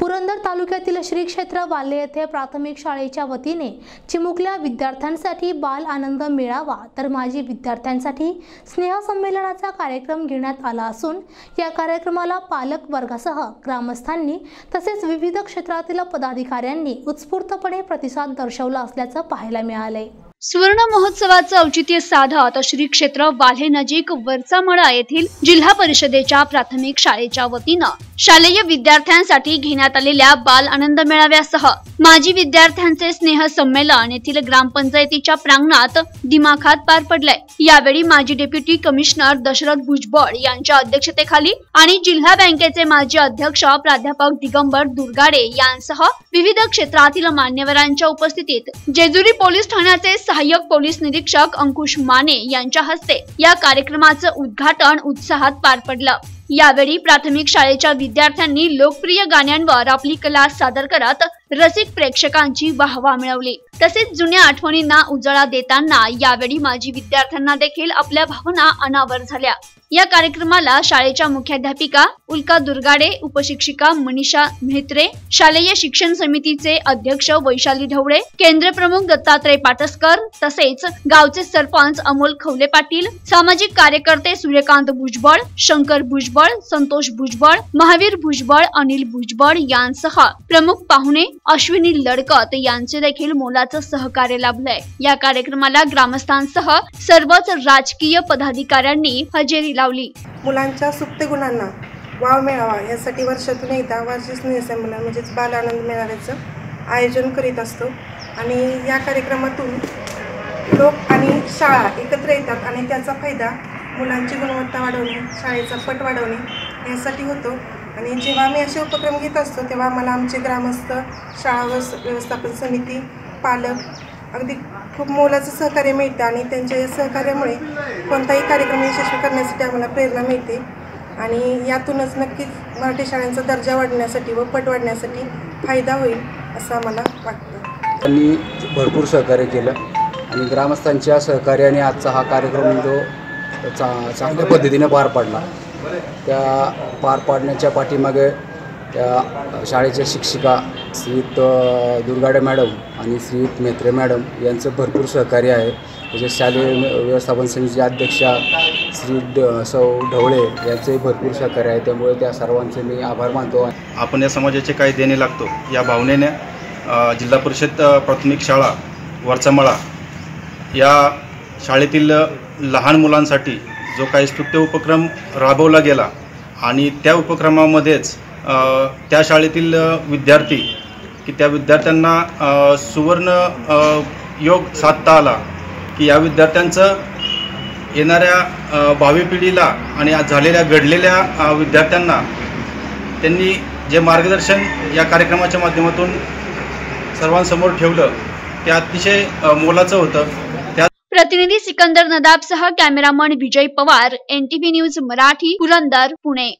पुरंदर तालुक्यातील श्री क्षेत्र वाल्हे येथे प्राथमिक शाळेच्या वतीने चिमुकल्या विद्यार्थ्यांसाठी बाल आनंद मिळावा तर माजी विद्यार्थ्यांसाठी स्नेहसंमेलनाचा कार्यक्रम घेण्यात आला असून या कार्यक्रमाला पालक वर्गासह ग्रामस्थांनी तसेच विविध क्षेत्रातील पदाधिकाऱ्यांनी उत्स्फूर्तपणे प्रतिसाद दर्शवला असल्याचं पाहायला मिळालंय सुवर्ण महोत्सवाचं औचित्य साधत श्री क्षेत्र वाल्हे नजीक वरचामळा येथील जिल्हा परिषदेच्या प्राथमिक शाळेच्या वतीनं शालेय विद्यार्थ्यांसाठी घेण्यात आलेल्या बाल आनंद मेळाव्यासह माजी विद्यार्थ्यांचे स्नेह संमेलन येथील ग्रामपंचायतीच्या प्रांगणात दिमाखात पार पडलंय. यावेळी माजी डेप्युटी कमिशनर दशरथ भुजबळ यांच्या अध्यक्षतेखाली आणि जिल्हा बँकेचे माजी अध्यक्ष प्राध्यापक दिगंबर दुर्गाडे यांसह विविध क्षेत्रातील मान्यवरांच्या उपस्थितीत जेजुरी पोलीस ठाण्याचे सहाय्यक पोलीस निरीक्षक अंकुश माने यांच्या हस्ते या कार्यक्रमाचं उद्घाटन उत्साहात पार पडलं. यावेळी प्राथमिक शाळेच्या विद्यार्थ्यांनी लोकप्रिय गाण्यांवर आपली कला सादर करत रसिक प्रेक्षकांची वाहवा मिळवली. तसेच जुन्या आठवणींना उजाळा देताना यावेळी माजी विद्यार्थ्यांना देखील आपल्या भावना अनावर झाल्या. या कार्यक्रमाला शाळेच्या मुख्याध्यापिका उल्का दुर्गाडे उपशिक्षिका मनीषा म्हेत्रे शालेय शिक्षण समितीचे अध्यक्ष वैशाली ढवळे केंद्र प्रमुख दत्तात्रय पाटसकर तसेच गावचे सरपंच अमोल खवले पाटील सामाजिक कार्यकर्ते सूर्यकांत भुजबळ शंकर भुजबळ संतोष भुजबळ महावीर भुजबळ अनिल भुजबळ यांसह प्रमुख पाहुणे अश्विनी लडकत यांचे देखील मोलाचं सहकार्य लाभलंय. या कार्यक्रमाला ग्रामस्थांसह सर्वच राजकीय पदाधिकाऱ्यांनी हजेरी लावली मुलांच्या सुप्त गुणांना वाव मिळावा यासाठी वर्षातून एकदा वार्षिक स्नेहसंमेलन म्हणजेच बाल आनंद मेळाव्याचं आयोजन करीत असतो. आणि या कार्यक्रमातून लोक आणि शाळा एकत्र येतात आणि त्याचा फायदा मुलांची गुणवत्ता वाढवणे शाळेचा पट वाढवणे यासाठी होतो. आणि जेव्हा आम्ही असे उपक्रम घेत असतो तेव्हा आम्हाला आमचे ग्रामस्थ शाळा व व्यवस्थापन समिती पालक अगदी खूप मोलाचं सहकार्य मिळतं आणि त्यांच्या या सहकार्यामुळे कोणताही कार्यक्रम यशस्वी करण्यासाठी आम्हाला प्रेरणा मिळते. आणि यातूनच नक्कीच मराठी शाळांचा दर्जा वाढण्यासाठी व पट वाढण्यासाठी फायदा होईल असं आम्हाला वाटतं. त्यांनी भरपूर सहकार्य केलं आणि ग्रामस्थांच्या सहकार्याने आजचा हा कार्यक्रम जो चा चांगल्या पद्धतीने पार पाडला. त्या पार पाडण्याच्या पाठीमागे त्या शाळेच्या शिक्षिका श्रीयुत दुर्गाडे मॅडम आणि श्रीयुत मेत्रे मॅडम यांचं भरपूर सहकार्य आहे. तसेच शालेय व्यवस्थापन समितीचे अध्यक्षा श्री ड सौ ढवळे यांचंही भरपूर सहकार्य आहे. त्यामुळे त्या सर्वांचे मी आभार मानतो. आपण या समाजाचे काही देणे लागतो. या भावनेने जिल्हा परिषद प्राथमिक शाळा वरचामळा या शाळेतील लहान मुलांसाठी जो काही स्तुत्य उपक्रम राबवला गेला आणि त्या उपक्रमामध्येच त्या शाळेतील विद्यार्थी की त्या विद्यार्थ्यांना सुवर्ण योग साधता आला की या विद्यार्थ्यांचं येणाऱ्या भावी पिढीला आणि आज झालेल्या घडलेल्या विद्यार्थ्यांना त्यांनी जे मार्गदर्शन या कार्यक्रमाच्या माध्यमातून सर्वांसमोर ठेवलं ते अतिशय मोलाचं होतं. त्या प्रतिनिधी Sikandar नदाबसह cameraman Vijay Pawar NTV news Marathi Purandar Pune.